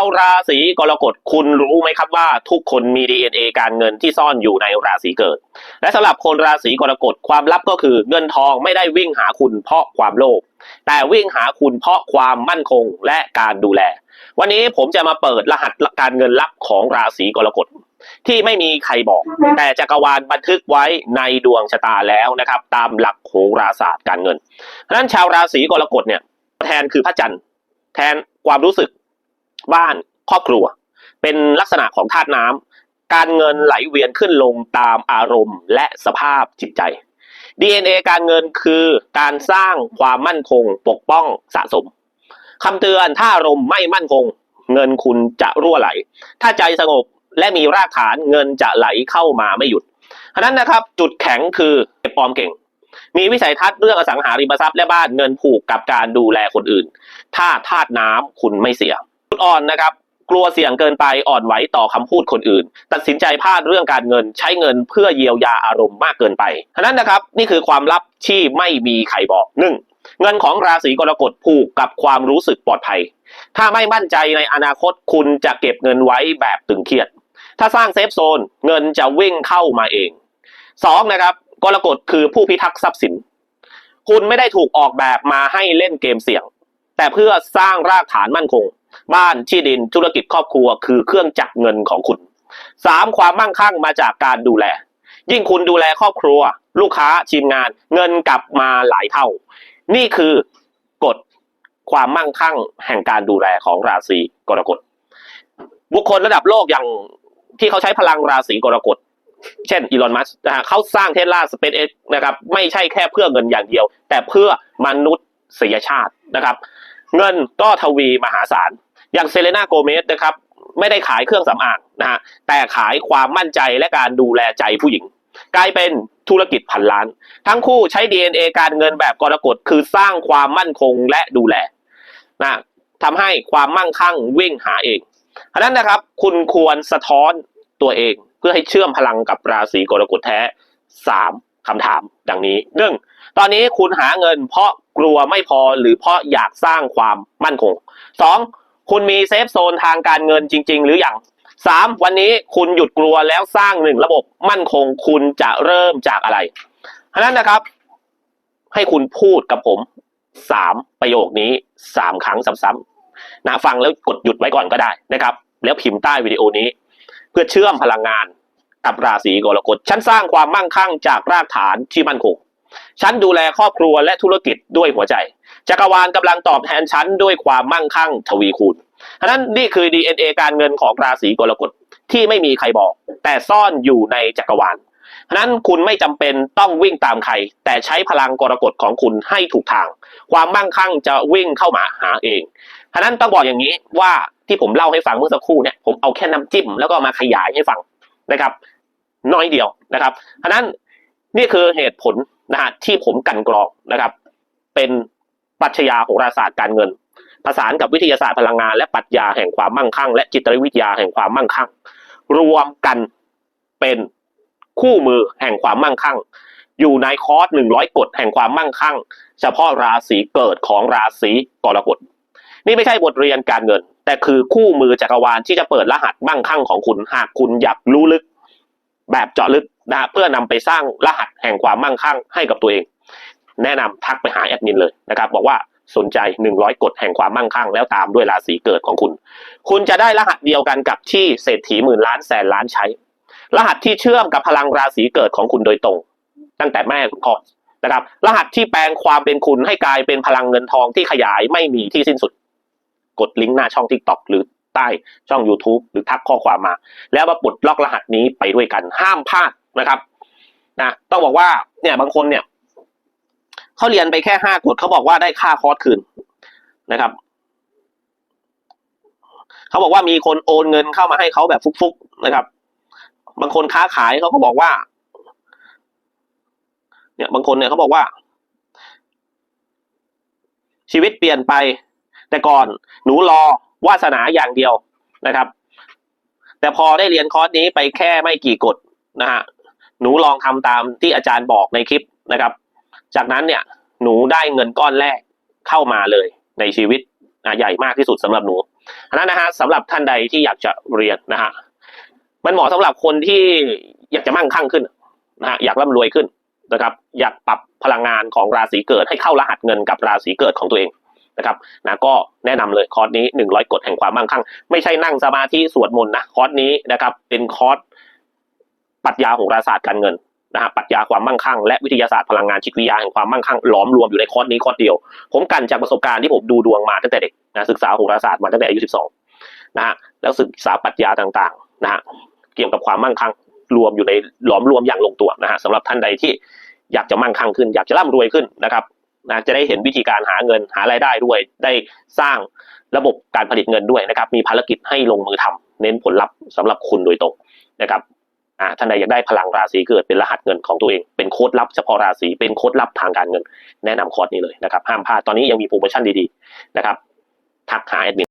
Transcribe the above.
าวราศีกรกฎคุณรู้ไหมครับว่าทุกคนมี DNA การเงินที่ซ่อนอยู่ในราศีเกิด และสำหรับคนราศีกรกฎความลับก็คือเงินทองไม่ได้วิ่งหาคุณเพราะความโลภแต่วิ่งหาคุณเพราะความมั่นคงและการดูแล วันนี้ผมจะมาเปิดรหัสการเงินลับของราศีกรกฎที่ไม่มีใครบอก แต่จักรวาลบันทึกไว้ในดวงชะตาแล้วนะครับ ตามหลักโหราศาสตร์การเงินเพราะนั้นชาวราศีกรกฎเนี่ยแทนคือพระจันทร์แทนความรู้สึก บ้านครอบครัว เป็นลักษณะของธาตุน้ำการเงินไหลเวียนขึ้นลงตามอารมณ์ และสภาพจิตใจ DNA การเงินคือการสร้างความมั่นคงปกป้องสะสมคำเตือนถ้าอารมณ์ไม่มั่นคง เงินคุณจะรั่วไหล ถ้าใจสงบและมีรากฐานเงินจะไหลเข้ามาไม่หยุดฉะนั้นนะครับจุดแข็งคือเก็บออมเก่ง มีวิสัยทัศน์เรื่องอสังหาริมทรัพย์และบ้านเงินผูกกับการดูแลคนอื่น ถ้าธาตุน้ำคุณไม่เสีย อ่อนนะครับ กลัวเสี่ยงเกินไปอ่อนไหวต่อคำพูดคนอื่น ตัดสินใจพลาดเรื่องการเงิน ใช้เงินเพื่อเยียวยาอารมณ์มากเกินไปฉะนั้นนะครับนี่คือความลับที่ไม่มีใครบอกหนึ่งเงินของราศีกรกฎผูกกับความรู้สึกปลอดภัย ถ้าไม่มั่นใจในอนาคตคุณจะเก็บเงินไว้แบบตึงเครียด ถ้าสร้างเซฟโซนเงินจะวิ่งเข้ามาเองสองนะครับกรกฎคือผู้พิทักษ์ทรัพย์สิน คุณไม่ได้ถูกออกแบบมาให้เล่นเกมเสี่ยง แต่เพื่อสร้างรากฐานมั่นคง บ้านที่ดินธุรกิจครอบครัว คือเครื่องจักรเงินของคุณสามความมั่งคั่งมาจากการดูแล ยิ่งคุณดูแลครอบครัว ลูกค้าทีมงาน เงินกลับมาหลายเท่า นี่คือกฎความมั่งคั่งแห่งการดูแลของราศีกรกฎบุคคลระดับโลกอย่างที่เขาใช้พลังราศีกรกฎเช่นอีลอนมัสนะฮะเขาสร้างเทสลาสเปซเอ็กนะครับไม่ใช่แค่เพื่อเงินอย่างเดียว แต่เพื่อมนุษยชาตินะครับ เงินก็ทวีมหาศาล อย่างเซเลนาโกเมสนะครับไม่ได้ขายเครื่องสำอางนะฮะแต่ขายความมั่นใจและการดูแลใจผู้หญิง กลายเป็นธุรกิจพันล้าน ทั้งคู่ใช้ DNA การเงินแบบกรกฎคือสร้างความมั่นคงและดูแลนะทำให้ความมั่งคั่งวิ่งหาเองเพราะนั้นนะครับคุณควรสะท้อนตัวเอง เพื่อให้เชื่อมพลังกับราศีกรกฎแท้สามคำถามดังนี้หนึ่ง ตอนนี้คุณหาเงินเพราะกลัวไม่พอหรือเพราะอยากสร้างความมั่นคงสองคุณมีเซฟโซนทางการเงินจริง ๆ หรืออยังสามวันนี้คุณหยุดกลัวแล้วสร้างหนึ่งระบบมั่นคงคุณจะเริ่มจากอะไรเพราะนั้นนะครับ ให้คุณพูดกับผมสามประโยคนี้สามครั้งซ้ำๆนะฟังแล้วกดหยุดไว้ก่อนก็ได้นะครับ แล้วพิมพ์ใต้วิดีโอนี้ เพื่อเชื่อมพลังงานกับราศีกรกฎฉันสร้างความมั่งคั่งจากรากฐานที่มั่นคง ฉันดูแลครอบครัวและธุรกิจด้วยหัวใจ จักรวาลกำลังตอบแทนฉันด้วยความมั่งคั่งทวีคูณฉะนั้นนี่คือ DNA การเงินของราศีกรกฎที่ไม่มีใครบอก แต่ซ่อนอยู่ในจักรวาลฉะนั้นคุณไม่จำเป็นต้องวิ่งตามใคร แต่ใช้พลังกรกฎของคุณให้ถูกทาง ความมั่งคั่งจะวิ่งเข้ามาหาเองฉะนั้นต้องบอกอย่างนี้ว่าที่ผมเล่าให้ฟังเมื่อสักครู่เนี่ยผมเอาแค่น้ำจิ้มแล้วก็มาขยายให้ฟังนะครับ น้อยเดียวนะครับฉะนั้น นี่คือเหตุผลนะฮะที่ผมกันกรองนะครับ เป็นปรัชญาโหราศาสตร์การเงินผสานกับวิทยาศาสตร์พลังงานและปรัชญาแห่งความมั่งคั่ง และจิตวิทยาแห่งความมั่งคั่ง รวมกันเป็นคู่มือแห่งความมั่งคั่ง อยู่ในคอร์สหนึ่งร้อยกฎแห่งความมั่งคั่ง เฉพาะราศีเกิดของราศีกรกฎนี่ไม่ใช่บทเรียนการเงิน แต่คือคู่มือจักรวาลที่จะเปิดรหัสมั่งคั่งของคุณหากคุณอยากรู้ลึก แบบเจาะลึก นะเพื่อนำไปสร้างรหัสแห่งความมั่งคั่งให้กับตัวเอง แนะนำทักไปหาแอดมินเลยนะครับบอกว่าสนใจ 100 กฎแห่งความมั่งคั่ง แล้วตามด้วยราศีเกิดของคุณ คุณจะได้รหัสเดียวกันกับที่เศรษฐีหมื่นล้านแสนล้านใช้ รหัสที่เชื่อมกับพลังราศีเกิดของคุณโดยตรง ตั้งแต่แม่คุณพ่อนะครับ รหัสที่แปลงความเป็นคุณให้กลายเป็นพลังเงินทองที่ขยายไม่มีที่สิ้นสุด กดลิงก์หน้าช่อง t ิ k t o k หรือใต้ช่อง YouTube หรือทักข้อความมา แล้วมาปลดล็อกรหัสนี้ไปด้วยกันห้ามพลาด นะครับนะต้องบอกว่าเนี่ยบางคนเนี่ยเขาเรียนไปแค่ห้ากฎเขาบอกว่าได้ค่าคอร์สคืนนะครับเขาบอกว่ามีคนโอนเงินเข้ามาให้เขาแบบฟุกๆนะครับ บางคนค้าขายเขาก็บอกว่า เนี่ยบางคนเนี่ยเขาบอกว่า ชีวิตเปลี่ยนไป แต่ก่อนหนูรอวาสนาอย่างเดียวนะครับ แต่พอได้เรียนคอร์สนี้ไปแค่ไม่กี่กฎนะฮะ หนูลองทำตามที่อาจารย์บอกในคลิปนะครับ จากนั้นเนี่ยหนูได้เงินก้อนแรกเข้ามาเลยในชีวิตใหญ่มากที่สุดสำหรับหนูอันนั้นนะฮะสำหรับท่านใดที่อยากจะเรียนนะฮะมันเหมาะสำหรับคนที่อยากจะมั่งคั่งขึ้นนะฮะอยากร่ำรวยขึ้นนะครับ อยากปรับพลังงานของราศีเกิดให้เข้ารหัสเงินกับราศีเกิดของตัวเองนะครับนะก็แนะนำเลยคอร์สนี้ 100 กฎแห่งความมั่งคั่ง ไม่ใช่นั่งสมาธิสวดมนต์นะคอร์สนี้นะครับเป็นคอร์ส ปรัชญาโหราศาสตร์การเงินนะฮะปรัชญาความมั่งคั่งและวิทยาศาสตร์พลังงานจิตวิทยาแห่งความมั่งคั่งล้อมรวมอยู่ในคอร์สนี้คอร์สเดียว ผมกันจากประสบการณ์ที่ผมดูดวงมาตั้งแต่เด็กนะศึกษาโหราศาสตร์มาตั้งแต่อายุ 12 นะฮะแล้วศึกษาปรัชญาต่างๆนะฮะเกี่ยวกับความมั่งคั่งรวมอยู่ในหลอมรวมอย่างลงตัวนะฮะสำหรับท่านใดที่อยากจะมั่งคั่งขึ้น อยากจะร่ำรวยขึ้นนะครับนะจะได้เห็นวิธีการหาเงินหารายได้ด้วย ได้สร้างระบบการผลิตเงินด้วยนะครับมีภารกิจให้ลงมือทำเน้นผลลัพธ์สำหรับคุณโดยตรงนะครับ อ่าท่านใดอยากได้พลังราศีเกิดเป็นรหัสเงินของตัวเอง เป็นโค้ดลับเฉพาะราศีเป็นโค้ดลับทางการเงิน แนะนำคอร์สนี้เลยนะครับห้ามพลาดตอนนี้ยังมีโปรโมชั่นดีๆนะครับทักหาแอดมิน